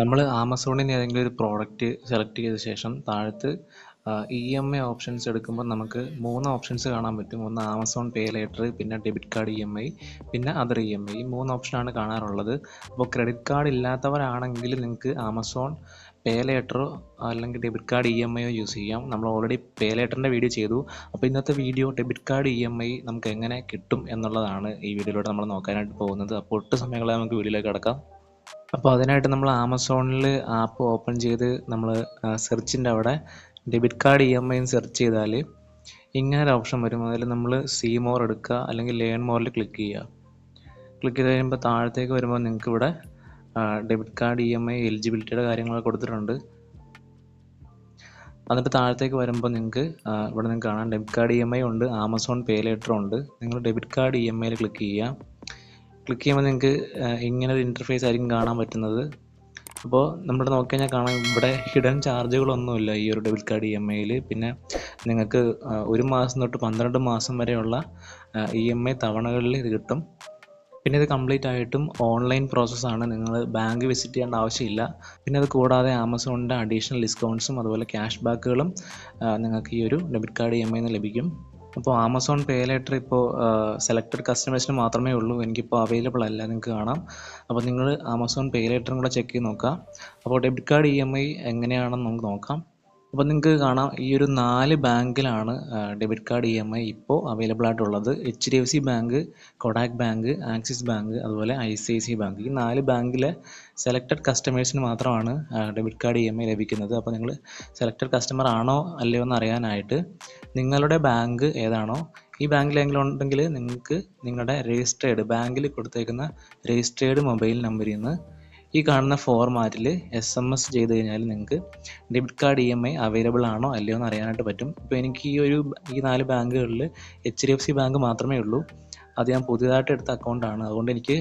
നമ്മൾ ആമസോണിൽ നിന്ന് ഏതെങ്കിലും ഒരു പ്രോഡക്റ്റ് സെലക്ട് ചെയ്ത ശേഷം താഴത്ത് ഇ എം ഐ ഓപ്ഷൻസ് എടുക്കുമ്പോൾ നമുക്ക് മൂന്ന് ഓപ്ഷൻസ് കാണാൻ പറ്റും. ഒന്ന് ആമസോൺ പേ ലേറ്റർ പിന്നെ debit card E M I പിന്നെ അതർ ഇ എം ഐ ഈ മൂന്ന് ഓപ്ഷനാണ് കാണാറുള്ളത്. അപ്പോൾ ക്രെഡിറ്റ് കാർഡ് ഇല്ലാത്തവരാണെങ്കിൽ നിങ്ങൾക്ക് ആമസോൺ പേ ലേറ്ററോ അല്ലെങ്കിൽ ഡെബിറ്റ് കാർഡ് ഇ എം ഐയോ യൂസ് ചെയ്യാം. നമ്മൾ ഓൾറെഡി പേ ലേറ്ററിന്റെ വീഡിയോ ചെയ്തു. അപ്പോൾ ഇന്നത്തെ video debit card E M I നമുക്ക് എങ്ങനെ കിട്ടും എന്നുള്ളതാണ് ഈ വീഡിയോയിലൂടെ നമ്മൾ നോക്കാനായിട്ട് പോകുന്നത്. അപ്പോൾ ഒട്ടും സമയങ്ങളെ നമുക്ക് വീഡിയോയിലേക്ക് കിടക്കാം. അപ്പോൾ അതിനായിട്ട് നമ്മൾ ആമസോണിൽ ആപ്പ് ഓപ്പൺ ചെയ്ത് നമ്മൾ സെർച്ചിന്റെ അവിടെ debit card E M I search ചെയ്താൽ ഇങ്ങനെ ഒരു ഓപ്ഷൻ വരും. അതിൽ നമ്മൾ സി മോർ എടുക്കുക അല്ലെങ്കിൽ ലേൺ മോറിൽ ക്ലിക്ക് ചെയ്യുക. ക്ലിക്ക് ചെയ്ത് കഴിയുമ്പോൾ താഴത്തേക്ക് വരുമ്പോൾ നിങ്ങൾക്ക് ഇവിടെ debit card E M I എലിജിബിലിറ്റിയുടെ കാര്യങ്ങളൊക്കെ കൊടുത്തിട്ടുണ്ട്. എന്നിട്ട് താഴത്തേക്ക് വരുമ്പോൾ നിങ്ങൾക്ക് ഇവിടെ നിങ്ങൾക്ക് കാണാം. Debit card E M I ഉണ്ട് ആമസോൺ പേ ലേറ്റർ ഉണ്ട്. നിങ്ങൾ ഡെബിറ്റ് കാർഡ് ഇ എം ഐയിൽ ക്ലിക്ക് ചെയ്യുക. ക്ലിക്ക് ചെയ്യുമ്പോൾ നിങ്ങൾക്ക് ഇങ്ങനെ ഒരു ഇന്റർഫേസ് ആയിരിക്കും കാണാൻ പറ്റുന്നത്. അപ്പോൾ നമ്മുടെ നോക്കിക്കഴിഞ്ഞാൽ കാണാം ഇവിടെ ഹിഡൻ ചാർജുകളൊന്നുമില്ല ഈ ഒരു ഡെബിറ്റ് കാർഡ് ഇ എം ഐയിൽ പിന്നെ നിങ്ങൾക്ക് ഒരു മാസം തൊട്ട് പന്ത്രണ്ട് മാസം വരെയുള്ള ഇ എം ഐ തവണകളിൽ ഇത് കിട്ടും. പിന്നെ ഇത് കംപ്ലീറ്റ് ആയിട്ടും ഓൺലൈൻ പ്രോസസ്സാണ് നിങ്ങൾ ബാങ്ക് വിസിറ്റ് ചെയ്യേണ്ട ആവശ്യമില്ല. പിന്നെ അത് കൂടാതെ ആമസോണിന്റെ അഡീഷണൽ ഡിസ്കൗണ്ട്സും അതുപോലെ ക്യാഷ് ബാക്കുകളും നിങ്ങൾക്ക് ഈ ഒരു ഡെബിറ്റ് കാർഡ് ഇ എം ഐന്ന് ലഭിക്കും. അപ്പോൾ ആമസോൺ പേ ലെറ്റർ ഇപ്പോൾ സെലക്റ്റഡ് കസ്റ്റമേഴ്സിന് മാത്രമേ ഉള്ളൂ. എനിക്കിപ്പോൾ അവൈലബിൾ അല്ല. നിങ്ങൾക്ക് കാണാം. അപ്പോൾ നിങ്ങൾ ആമസോൺ പേ ലെറ്ററും കൂടെ ചെക്ക് ചെയ്ത് നോക്കുക അപ്പോൾ debit card E M I എങ്ങനെയാണെന്ന് നമുക്ക് നോക്കാം. അപ്പോൾ നിങ്ങൾക്ക് കാണാം ഈ ഒരു നാല് ബാങ്കിലാണ് debit card E M I ഇപ്പോൾ അവൈലബിൾ ആയിട്ടുള്ളത്. H D F C bank Kotak bank Axis bank അതുപോലെ I C I C bank. ഈ നാല് ബാങ്കിലെ സെലക്റ്റഡ് കസ്റ്റമേഴ്സിന് മാത്രമാണ് debit card E M I ലഭിക്കുന്നത്. അപ്പോൾ നിങ്ങൾ സെലക്റ്റഡ് കസ്റ്റമർ ആണോ അല്ലയോ എന്ന് അറിയാനായിട്ട് നിങ്ങളുടെ ബാങ്ക് ഏതാണോ ഈ ബാങ്കിലെങ്കിലും ഉണ്ടെങ്കിൽ നിങ്ങൾക്ക് നിങ്ങളുടെ രജിസ്റ്റേർഡ് ബാങ്കിൽ കൊടുത്തേക്കുന്ന രജിസ്റ്റേർഡ് മൊബൈൽ നമ്പറിൽ നിന്ന് ഈ കാണുന്ന ഫോർമാറ്റിൽ എസ് എം എസ് ചെയ്ത് കഴിഞ്ഞാൽ നിങ്ങൾക്ക് debit card E M I available ആണോ അല്ലയോ എന്ന് അറിയാനായിട്ട് പറ്റും. ഇപ്പോൾ എനിക്ക് ഈ ഒരു ഈ നാല് ബാങ്കുകളിൽ H D F C bank മാത്രമേ ഉള്ളൂ. അത് ഞാൻ പുതിയതായിട്ട് എടുത്ത അക്കൗണ്ടാണ് അതുകൊണ്ട് എനിക്ക്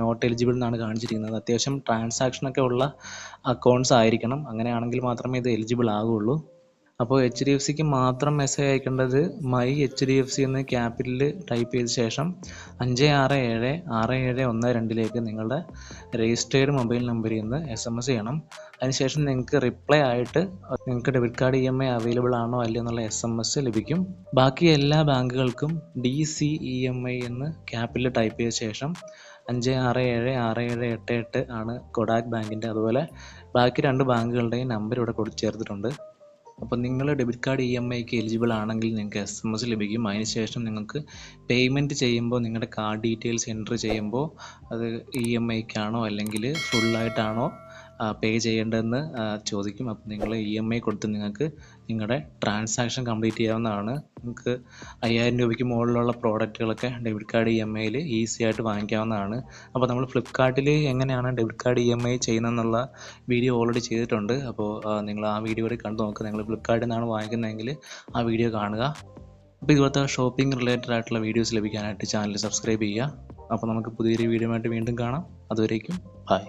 നോട്ട് എലിജിബിൾ എന്നാണ് കാണിച്ചിരിക്കുന്നത്. അത്യാവശ്യം ട്രാൻസാക്ഷനൊക്കെ ഉള്ള അക്കൗണ്ട്സ് ആയിരിക്കണം. അങ്ങനെയാണെങ്കിൽ മാത്രമേ ഇത് എലിജിബിൾ ആകുള്ളൂ. അപ്പോൾ എച്ച് ഡി എഫ് സിക്ക് മാത്രം message അയക്കേണ്ടത് my H D F C എന്ന് ക്യാപിറ്റലിൽ ടൈപ്പ് ചെയ്ത ശേഷം അഞ്ച് ആറ് ഏഴ് ആറ് ഏഴ് ഒന്ന് രണ്ടിലേക്ക് നിങ്ങളുടെ രജിസ്റ്റേർഡ് മൊബൈൽ നമ്പറിൽ നിന്ന് എസ് എം എസ് ചെയ്യണം. അതിനുശേഷം നിങ്ങൾക്ക് റിപ്ലൈ ആയിട്ട് നിങ്ങൾക്ക് debit card E M I available ആണോ അല്ലയോ എന്നുള്ള എസ് എം എസ് ലഭിക്കും. ബാക്കി എല്ലാ ബാങ്കുകൾക്കും D C E M I എന്ന് ക്യാപിറ്റലിൽ ടൈപ്പ് ചെയ്ത ശേഷം അഞ്ച് ആറ് ഏഴ് ആറ് ഏഴ് എട്ട് എട്ട് ആണ് കൊഡാക് ബാങ്കിന്റെ അതുപോലെ ബാക്കി രണ്ട് ബാങ്കുകളുടെയും നമ്പർ ഇവിടെ കൊടുത്തു ചേർത്തിട്ടുണ്ട്. അപ്പോൾ നിങ്ങൾ ഡെബിറ്റ് കാർഡ് ഇ എം ഐക്ക് എലിജിബിൾ ആണെങ്കിൽ നിങ്ങൾക്ക് എസ് എം എസ് ലഭിക്കും. അതിനുശേഷം നിങ്ങൾക്ക് പേയ്മെന്റ് ചെയ്യുമ്പോൾ നിങ്ങളുടെ കാർഡ് ഡീറ്റെയിൽസ് എന്റർ ചെയ്യുമ്പോൾ അത് ഇ എം ഐക്കാണോ അല്ലെങ്കിൽ ഫുള്ളായിട്ടാണോ പേ ചെയ്യേണ്ടതെന്ന് ചോദിക്കും. അപ്പോൾ നിങ്ങൾ ഇ എം ഐ കൊടുത്ത് നിങ്ങൾക്ക് നിങ്ങളുടെ ട്രാൻസാക്ഷൻ കംപ്ലീറ്റ് ചെയ്യാവുന്നതാണ്. നിങ്ങൾക്ക് അയ്യായിരം രൂപയ്ക്ക് മുകളിലുള്ള പ്രോഡക്റ്റുകളൊക്കെ ഡെബിറ്റ് കാർഡ് ഇ എം ഐയിൽ ഈസി ആയിട്ട് വാങ്ങിക്കാവുന്നതാണ്. അപ്പോൾ നമ്മൾ ഫ്ലിപ്പ്കാർട്ടിൽ എങ്ങനെയാണ് debit card E M I ചെയ്യുന്നതെന്നുള്ള video already ചെയ്തിട്ടുണ്ട്. അപ്പോൾ നിങ്ങൾ ആ വീഡിയോ കൂടി കണ്ടു നോക്കുക നിങ്ങൾ ഫ്ലിപ്പ്കാർട്ടിൽ നിന്നാണ് വാങ്ങിക്കുന്നതെങ്കിൽ ആ വീഡിയോ കാണുക. അപ്പോൾ ഇതുപോലത്തെ ഷോപ്പിംഗ് റിലേറ്റഡ് ആയിട്ടുള്ള വീഡിയോസ് ലഭിക്കാനായിട്ട് ചാനൽ സബ്സ്ക്രൈബ് ചെയ്യുക. അപ്പോൾ നമുക്ക് പുതിയൊരു വീഡിയോ ആയിട്ട് വീണ്ടും കാണാം. അതുവരേക്കും ബൈ